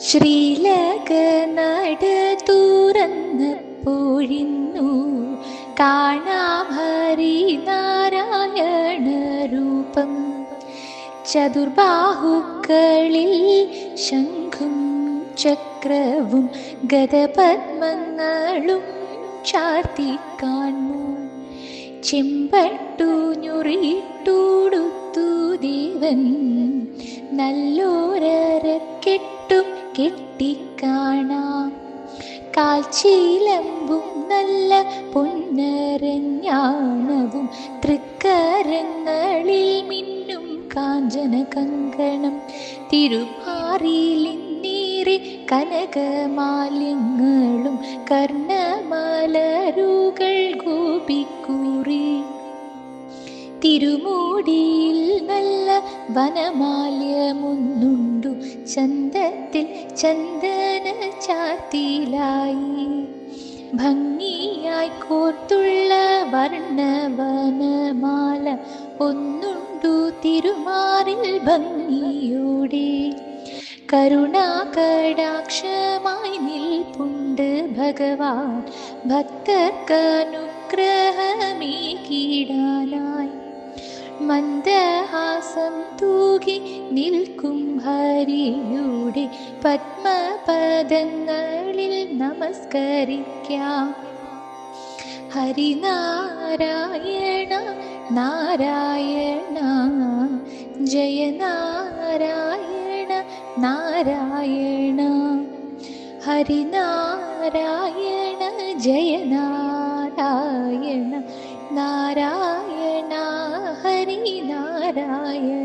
ശ്രീലക നട തുറന്നപ്പോഴിന്നു കാണാം ഹരിനാരായണ രൂപം ചതുർബാഹുക്കളിൽ ശംഖും ചക്രവും ഗതപത്മങ്ങളും ചാർത്തി കാണു ചെമ്പട്ടു ഞുറിട്ടൂടുത്തു ദേവൻ നല്ലോരക്കെട്ടും കെട്ടിക്കാണാം. കാൽച്ചീലമ്പും നല്ല പൊന്നരഞ്ഞാണവും. തൃക്കരങ്ങളിൽ മിന്നും കാഞ്ചന കങ്കണം തിരുമാറിയിലിന്നീറി കനകമാലിങ്ങളും കർണമലരുകൾ ഗോപിക്കൂറി. തിരുമൂടിയിൽ നല്ല വനമാല്യമൊന്നുണ്ടു. ചന്തത്തിൽ ചന്ദന ചാത്തിലായി ഭംഗിയായി കോർത്തുള്ള വർണവനമാല ഒന്നുണ്ടു തിരുമാറിൽ ഭംഗിയോടെ. കരുണാകടാക്ഷമായി നിൽപ്പുണ്ട് ഭഗവാൻ. ഭക്തർക്കനുഗ്രഹമേകിടാനായി മന്ദഹാസം തൂകി നിൽക്കും ഹരിയുടെ പത്മപദങ്ങളിൽ നമസ്കരിക്കാം. ഹരിനാരായണ നാരായണ ജയ നാരായണ. നാരായണ ഹരിനാരായണ ജയ നാരായണ നാരായണ ഹരി നാരായണ